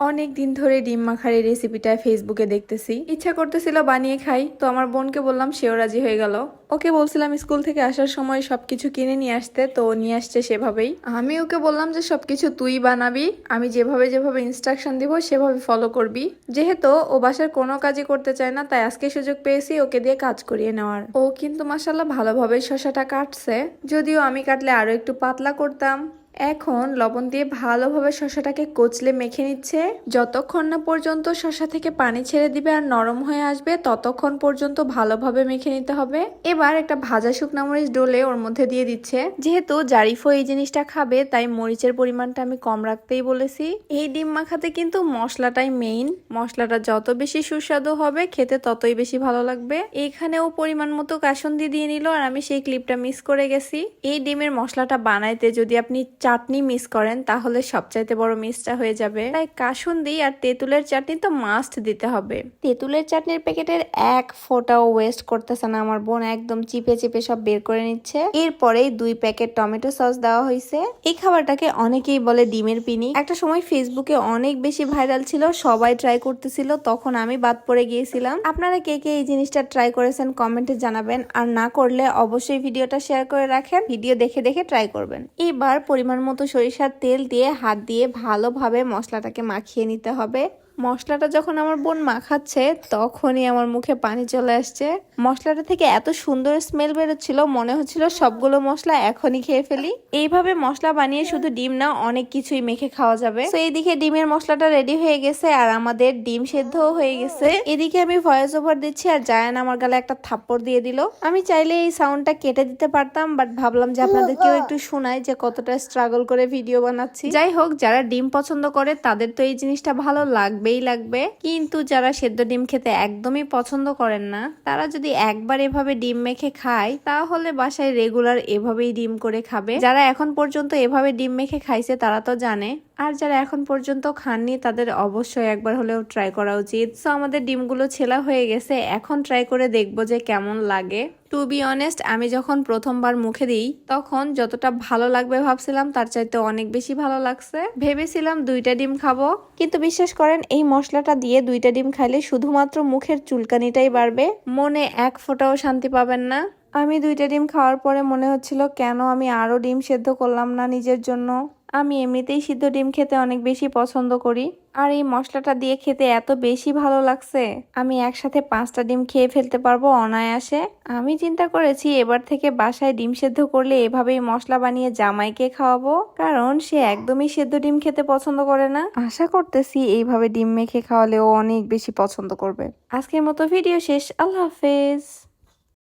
অনেক দিন ধরে ডিম মাখার এই রেসিপিটা ফেসবুকে দেখতেছি। ইচ্ছা করতেছিল, বানিয়ে খাই। তো আমার বোনকে বললাম, সেও রাজি হয়ে গেল। ওকে বলছিলাম, স্কুল থেকে আসার সময় সবকিছু কিনে নিয়ে আসতে, তো নিয়ে আসছে সেভাবেই। আমি ওকে বললাম যে, সবকিছু তুই বানাবি, আমি যেভাবে যেভাবে ইনস্ট্রাকশন দিব, সেভাবে ফলো করবি। যেহেতু ও বাসার কোনো কাজই করতে চায় না, তাই আজকে সুযোগ পেয়েছি ওকে দিয়ে কাজ করিয়ে নেওয়ার। ও কিন্তু মাসাল্লাহ ভালোভাবে শশাটা কাটছে। যদিও আমি কাটলে আরও একটু পাতলা করতাম এখন লবণ দিয়ে ভালোভাবে শশাটাকে কচলে মেখে নিচ্ছে। যতক্ষণ না পর্যন্ত শসা থেকে পানি ছেড়ে দিবে আর নরম হয়ে আসবে, ততক্ষণ পর্যন্ত ভালোভাবে মেখে নিতে হবে। এবার একটা ভাজা শুকনা মরিচ ডোলে ওর মধ্যে দিয়ে দিচ্ছে। যেহেতু জারিফো এই জিনিসটা খাবে, তাই মরিচের পরিমাণটা আমি কম রাখতেই বলেছি। এই ডিম মাখাতে কিন্তু মশলাটাই মেইন মশলাটা যত বেশি সুস্বাদু হবে, খেতে ততই বেশি ভালো লাগবে। এখানেও পরিমাণ মতো কাসন্দি দিয়ে নিল আর আমি সেই ক্লিপটা মিস করে গেছি। এই ডিমের মশলাটা বানাইতে যদি আপনি চাটনি মিস করেন, তাহলে সবচাইতে বড় মিসটা হয়ে যাবে। তাই কাসুন্দি আর তেঁতুলের চাটনি তো মাস্ট দিতে হবে। তেঁতুলের চাটনির প্যাকেটের এক ফোঁটাও ওয়েস্ট করতেছে না আমার বোন, একদম চিপে চিপে সব বের করে নিচ্ছে। এরপরেই দুই প্যাকেট টমেটো সস দেওয়া হয়েছে এই খাবারটাকে অনেকেই বলে ডিমের পিনি। একটা সময় ফেসবুকে অনেক বেশি ভাইরাল ছিল, সবাই ট্রাই করতেছিল, তখন আমি বাদ পড়ে গিয়েছিলাম। আপনারা কে কে এই জিনিসটা ট্রাই করেছেন কমেন্টে জানাবেন। আর না করলে অবশ্যই ভিডিওটা শেয়ার করে রাখেন, ভিডিও দেখে দেখে ট্রাই করবেন। এবার পরিমাণ মতো সরিষার তেল দিয়ে হাত দিয়ে ভালোভাবে মশলাটাকে মাখিয়ে নিতে হবে। মশলাটা যখন আমার বোন মাখাচ্ছে, তখনই আমার মুখে পানি চলে আসছে। মশলাটা থেকে এত সুন্দর স্মেল বেরোচ্ছিল, মনে হচ্ছিল সবগুলো মশলা এখনই খেয়ে ফেলি। এইভাবে মশলা বানিয়ে শুধু ডিম না, অনেক কিছুই মেখে খাওয়া যাবে। তো এইদিকে ডিমের মশলাটা রেডি হয়ে গেছে, আর আমাদের ডিম সেদ্ধও হয়ে গেছে। এদিকে আমি ভয়েস ওভার দিচ্ছি, আর জায়ান আমার গালে একটা থাপ্পড় দিয়ে দিল। আমি চাইলে এই সাউন্ডটা কেটে দিতে পারতাম বাট ভাবলাম যে আপনাদেরকেও একটু শোনাই যে কতটা স্ট্রাগল করে ভিডিও বানাচ্ছি। যাই হোক, যারা ডিম পছন্দ করে, তাদের তো এই জিনিসটা ভালো লাগবেই লাগবে। কিন্তু যারা সেদ্ধ ডিম খেতে একদমই পছন্দ করেন না, তারা যদি একবার এভাবে ডিম মেখে খায়, তাহলে বাসায় রেগুলার এভাবেই ডিম করে খাবে। যারা এখন পর্যন্ত এভাবে ডিম মেখে খাইছে, তারা তো জানে। আর যারা এখন পর্যন্ত খাননি, তাদের অবশ্যই একবার হলেও ট্রাই করা উচিত। সো আমাদের ডিমগুলো ছেলা হয়ে গেছে। এখন ট্রাই করে দেখব যে কেমন লাগে। টু বি অনেস্ট আমি যখন প্রথমবার মুখে দিই, তখন যতটা ভালো লাগবে ভাবছিলাম, তার চাইতে অনেক বেশি ভালো লাগছে। ভেবেছিলাম দুইটা ডিম খাব, কিন্তু বিশ্বাস করেন, এই মশলাটা দিয়ে দুইটা ডিম খাইলে শুধুমাত্র মুখের চুলকানিটাই বাড়বে। মনে এক ফোঁটাও শান্তি পাবেন না। আমি দুইটা ডিম খাওয়ার পরে মনে হচ্ছিল, কেন আমি আরও ডিম সেদ্ধ করলাম না নিজের জন্য? আমি এমনিতেই সিদ্ধ ডিম খেতে অনেক বেশি পছন্দ করি। আর এই মশলাটা দিয়ে খেতে এত বেশি ভালো লাগছে। আমি একসাথে পাঁচটা ডিম খেয়ে ফেলতে পারব অনায়াসে। আমি চিন্তা করেছি এবার থেকে বাসায় ডিম সেদ্ধ করলে এভাবেই মশলা বানিয়ে জামাইকে খাওয়াবো। কারণ সে একদমই সেদ্ধ ডিম খেতে পছন্দ করে না। আশা করতেছি এইভাবে ডিম মেখে খাওয়ালে ও অনেক বেশি পছন্দ করবে। আজকের মতো ভিডিও শেষ। আল্লাহ হাফেজ।